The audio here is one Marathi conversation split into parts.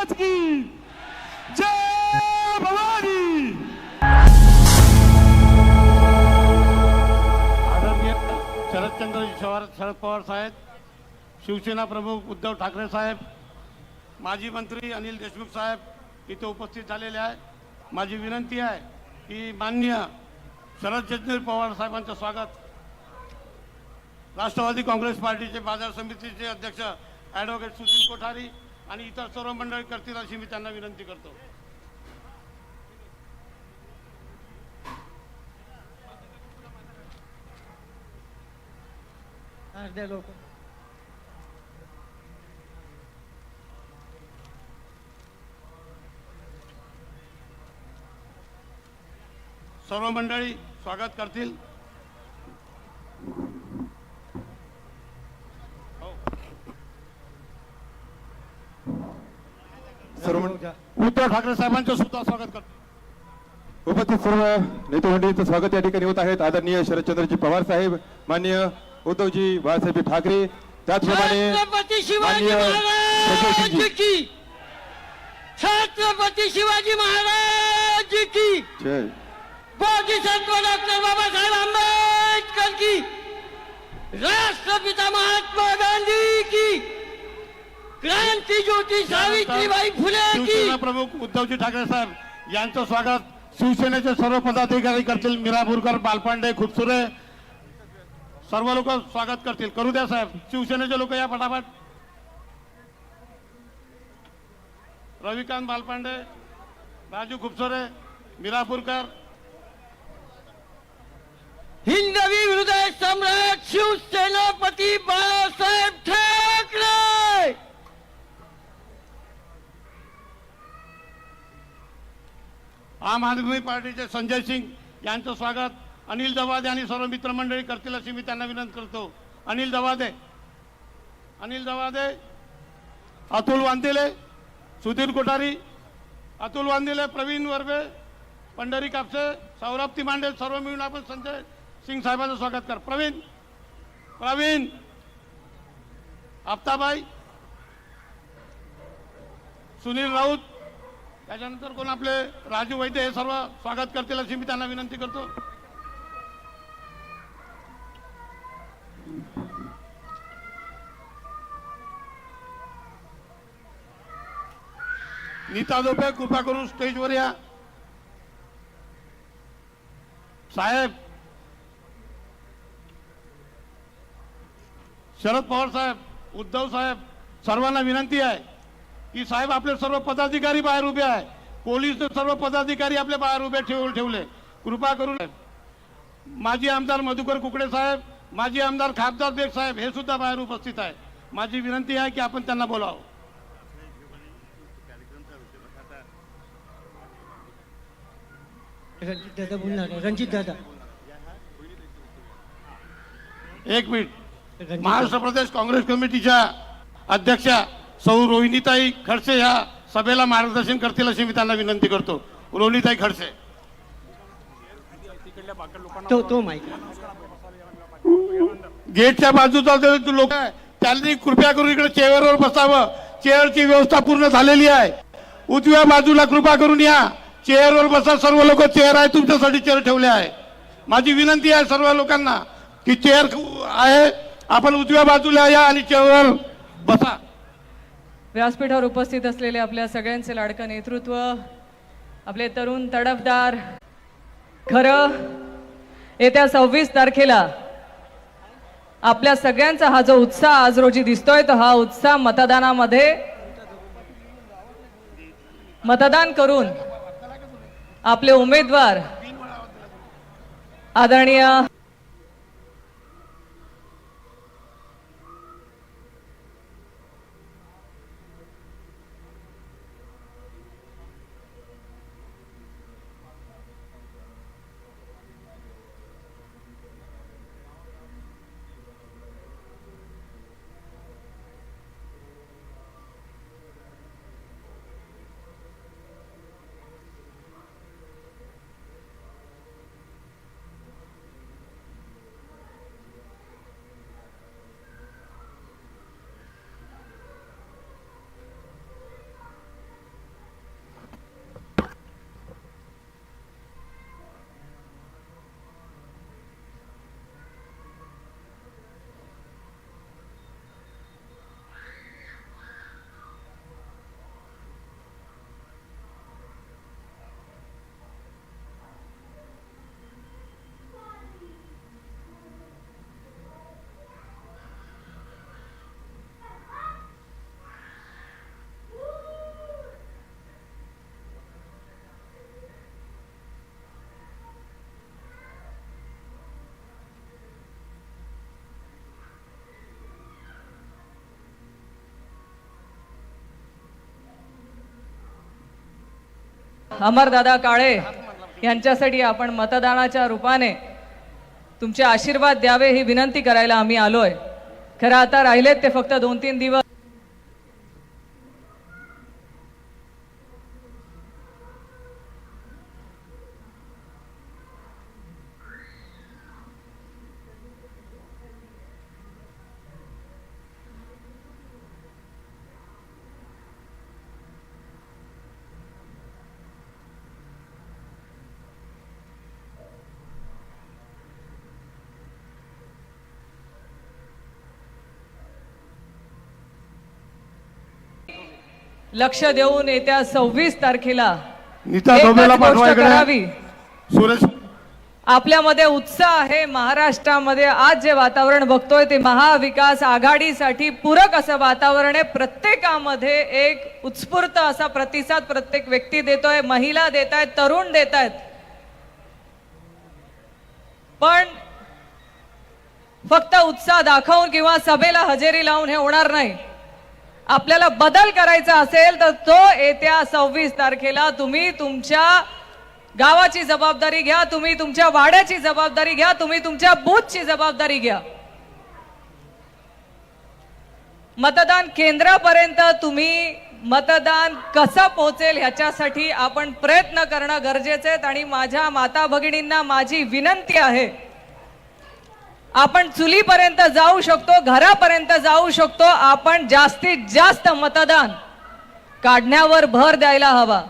महाराज की। जय भवानी। आदरणीय शरदचंद्र शवार शरद पवार साहेब शिवसेना प्रमुख उद्धव ठाकरे साहेब माजी मंत्री अनिल देशमुख साहेब इथे उपस्थित झालेले आहे. माझी विनंती आहे की मान्य शरदचंद्र पवार साहेबांचं स्वागत. राष्ट्रवादी काँग्रेस पार्टीचे बाजार समितीचे अध्यक्ष ॲडव्होकेट सुशील कोठारी आणि इतर सर्व मंडळी करतील अशी मी त्यांना विनंती करतो. लोक सर्व मंडळी स्वागत करतील सर्व उद्धव ठाकरे साहेबांचं सुद्धा स्वागत करतो. उपस्थित सर्व नेते मंडळींचं स्वागत या ठिकाणी होत आहेत. आदरणीय शरदचंद्रजी पवार साहेब मान्य उद्धवजी बाळासाहेब ठाकरे त्याचप्रमाणे छत्रपती शिवाजी महाराज. की. छत्रपती शिवाजी महाराज की. जय. बोधिसत्व डॉक्टर बाबासाहेब आंबेडकर की. राष्ट्रपिता महात्मा गांधी की. क्रांती ज्योती सावित्रीबाई फुले शिवसेना प्रमुख उद्धवजी ठाकरे साहेब यांचं स्वागत. शिवसेनेचे सर्व पदाधिकारी करतील. मीरापूरकर बालपांडे खुपसुरे सर्व लोक स्वागत करतील. करू द्या साहेब. शिवसेनेचे लोक या फटाफट रविकांत बालपांडे राजू खुपसुरे मीरापूरकर हिंदवी हृदय सम्राट शिवसेनापती बाळासाहेब ठाकरे आम आदमी पार्टीचे संजय सिंग यांचं स्वागत. अनिल दवादे आणि सर्व मित्रमंडळी करतील अशी मी त्यांना विनंती करतो. अनिल दवादे. अनिल दवादे. अतुल वांदिले. सुधीर कोठारी. अतुल वांदिले प्रवीण वर्वे पंढरी कापसे सौरभ तिमांडे सर्व मिळून आपण संजय सिंग साहेबांचं स्वागत कर. प्रवीण. प्रवीण. आफ्ताबाई सुनील राऊत. त्याच्यानंतर कोण आपले राजू वैद्य हे सर्व स्वागत करतील अशी मी त्यांना विनंती करतो. नीता जोपे कृपा करून स्टेजवर या. साहेब शरद पवार साहेब उद्धव साहेब सर्वांना विनंती आहे. की साहेब आपले सर्व पदाधिकारी बाहेर उभे आहे. पोलीस सर्व पदाधिकारी आपले बाहेर उभे ठेवून ठेवले. कृपा करून माजी आमदार मधुकर कुकडे साहेब माजी आमदार खासदार बेग साहेब हे सुद्धा बाहेर उपस्थित आहे. माझी विनंती आहे की आपण त्यांना बोलावं. रणजित दादा बोलणार रणजित दादा. एक मिनिट. महाराष्ट्र प्रदेश काँग्रेस कमिटीच्या अध्यक्षा सौ रोहिणीताई खडसे ह्या सभेला मार्गदर्शन करतील अशी मी त्यांना विनंती करतो. रोहिणीताई खडसे. तो तो माईक गेटच्या बाजूचा जो लोक आहे त्यांनी कृपया करून इकडे चेअरवर बसावं. चेअरची व्यवस्था पूर्ण झालेली आहे. उजव्या बाजूला कृपा करून या. चेअरवर बसा सर्व लोक चेअर आहे तुमच्यासाठी चेअर ठेवले आहे. माझी विनंती आहे सर्व लोकांना की चेअर आहे आपण उजव्या बाजूला या आणि चेअरवर बसा. व्यासपीठावर उपस्थित असलेले आपल्या सगळ्यांचे लाडकं नेतृत्व आपले तरुण तडफदार खरं येत्या सव्वीस तारखेला आपल्या सगळ्यांचा हा जो उत्साह आज रोजी दिसतोय तो हा उत्साह मतदानामध्ये मतदान करून आपले उमेदवार आदरणीय अमरदादा काळे यांच्यासाठी आपण मतदानाच्या रूपाने तुमचे आशीर्वाद द्यावे ही विनंती करायला आम्ही आलोय. खरं आता राहिलेत ते फक्त दोन तीन दिवस. लक्ष देऊन येत्या सव्वीस तारखेला. करावी. आपल्यामध्ये उत्साह आहे. महाराष्ट्रामध्ये आज जे वातावरण बघतोय ते महाविकास आघाडीसाठी पूरक असं वातावरण आहे. प्रत्येकामध्ये एक उत्स्फूर्त असा प्रतिसाद प्रत्येक व्यक्ती देतोय महिला देत आहेत तरुण देत आहेत पण फक्त उत्साह दाखवून किंवा सभेला हजेरी लावून हे होणार नाही. आपल्याला बदल करायचा असेल तर तो येत्या सव्वीस तारखेला तुम्ही तुमच्या गावाची जबाबदारी घ्या तुम्ही तुमच्या वाड्याची जबाबदारी घ्या तुम्ही तुमच्या बूथची जबाबदारी घ्या. मतदान केंद्रापर्यंत तुम्ही मतदान कसं पोहोचेल ह्याच्यासाठी आपण प्रयत्न करणं गरजेचे आहेत आणि माझ्या माता भगिनींना माझी विनंती आहे. आपण चुलीपर्यंत जाऊ शकतो घरापर्यंत जाऊ शकतो आपण जास्तीत जास्त मतदान काढण्यावर भर द्यायला हवा.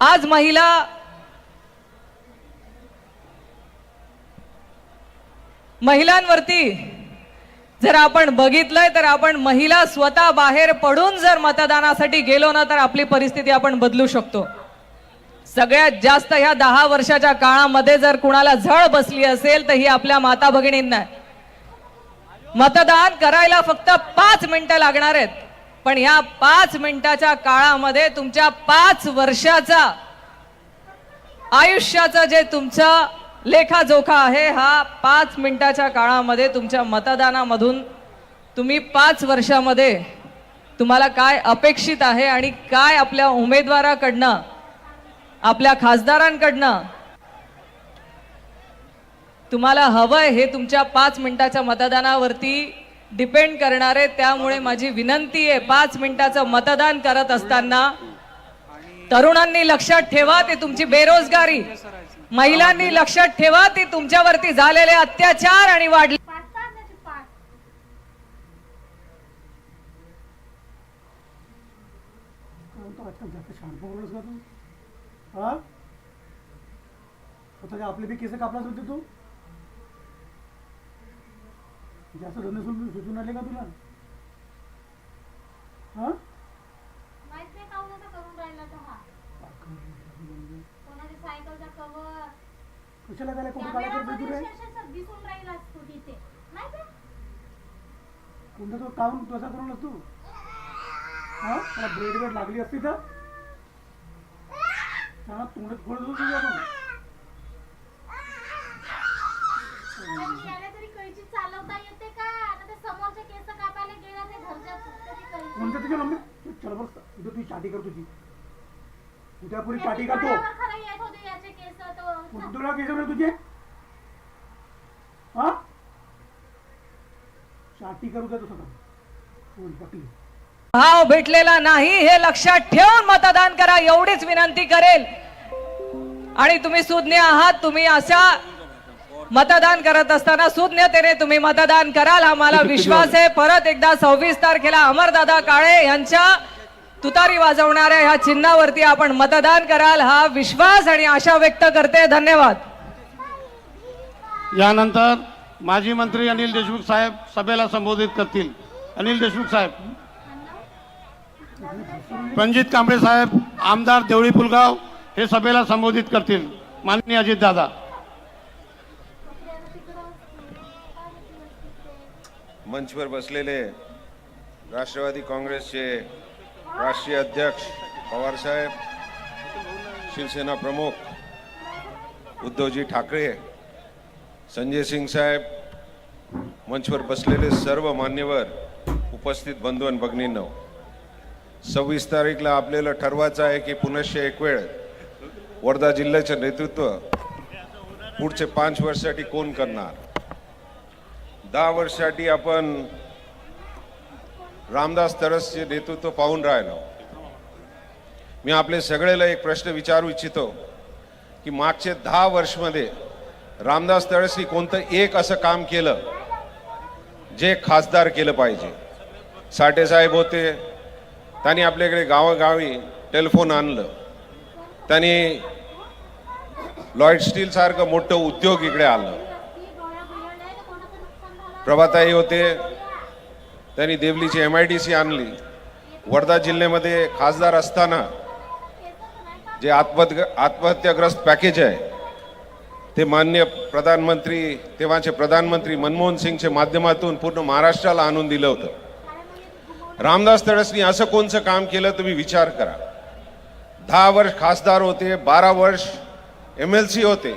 आज महिला महिलांवरती जर आपण बघितलंय तर आपण महिला स्वतः बाहेर पडून जर मतदानासाठी गेलो ना तर आपली परिस्थिती आपण बदलू शकतो. सगळ्यात जास्त ह्या दहा वर्षाच्या काळामध्ये जर कुणाला झळ बसली असेल तर ही आपल्या माता भगिनींना मतदान करायला फक्त पाच मिनिटं लागणार आहेत. पण ह्या पाच मिनिटाच्या काळामध्ये तुमच्या पाच वर्षाचा आयुष्याचं जे तुमचा लेखाजोखा आहे हा पाच मिनिटाच्या काळामध्ये तुमच्या मतदानामधून तुम्ही पाच वर्षामध्ये तुम्हाला काय अपेक्षित आहे आणि काय आपल्या उमेदवाराकडनं आपल्या खासदारांकडनं. तुम्हाला हवंय हे तुमच्या पाच मिनिटाच्या मतदानावरती डिपेंड करणारे त्यामुळे माझी विनंती आहे पाच मिनिटाचं मतदान करत असताना तरुणांनी लक्षात ठेवा ते तुमची बेरोजगारी. महिलांनी लक्षात ठेवा ती तुमच्यावरती झालेले अत्याचार आणि वाढले. हा? स्वतःच्या आपले बी केस कापलाच होते तू? जास्त धंदे सुचून सुचून आले का तुला? हा? माहीत नाही काहून असं करून राहिला तो हा. कोणाच्या सायकलचा कवर कशाला त्याला अक्षरशः दिसून राहिला तू आहे? कोणता तो काऊन तसा करून तू? हा? त्याला ब्रेड वेड लागली असती तर? सांगा तोंडात फोडत होतो तुझ्या ते ते कोणत्या तुझ्या मम्मी तू चल बस तिथं तुझी चाटी कर तुझी. उद्या पुरी चाटी करतो. याचे केस तो. कुठं केस रे तुझे? हा? चाटी करू द्या काम होईल पटली भाव भेटलेला नाही हे लक्षात ठेवून मतदान करा एवढीच विनंती करेल. आणि तुम्ही सुज्ञ आहात तुम्ही अशा मतदान करत असताना सुज्ञतेने तुम्ही मतदान कराल आम्हाला विश्वास आहे. परत एकदा सव्वीस तारखेला अमरदादा काळे यांच्या तुतारी वाजवणाऱ्या ह्या चिन्हावरती आपण मतदान कराल हा विश्वास आणि आशा व्यक्त करते. धन्यवाद. यानंतर माजी मंत्री अनिल देशमुख साहेब सभेला संबोधित करतील. अनिल देशमुख साहेब. रणजित कांबळे साहेब आमदार देवळी पुलगाव हे सभेला संबोधित करतील. माननीय अजितदादा. मंचवर बसलेले राष्ट्रवादी काँग्रेसचे राष्ट्रीय अध्यक्ष पवारसाहेब शिवसेना प्रमुख उद्धवजी ठाकरे संजय सिंग साहेब मंचवर बसलेले सर्व मान्यवर उपस्थित बंधू आणि भगिनींनो सव्वीस तारीखला आपल्याला ठरवायचं आहे की पुनश्च एक वेळ वर्धा जिल्ह्याचं नेतृत्व पुढचे पाच वर्षासाठी कोण करणार? दहा वर्षासाठी आपण रामदास तरसचे नेतृत्व पाहून राहिलो. मी आपले सगळेला एक प्रश्न विचारू इच्छितो की मागचे दहा वर्षमध्ये रामदास तळसनी कोणतं एक असं काम केलं जे खासदार केलं पाहिजे? साठे साहेब होते त्यांनी आपल्याकडे गावागावी टेलिफोन आणलं. त्यांनी लॉईड स्टीलसारखं मोठं उद्योग इकडे आलं प्रभाताई होते. त्यांनी देवलीची एम आय डी सी आणली. वर्धा जिल्ह्यामध्ये खासदार असताना जे आत्महत्या आत्महत्याग्रस्त पॅकेज आहे ते मान्य प्रधानमंत्री तेव्हाचे प्रधानमंत्री मनमोहन सिंगच्या माध्यमातून पूर्ण महाराष्ट्राला आणून दिलं होतं. रामदास तडसनी असं कोणचं काम केलं तुम्ही विचार करा. दहा वर्ष खासदार होते बारा वर्ष एम एल सी होते.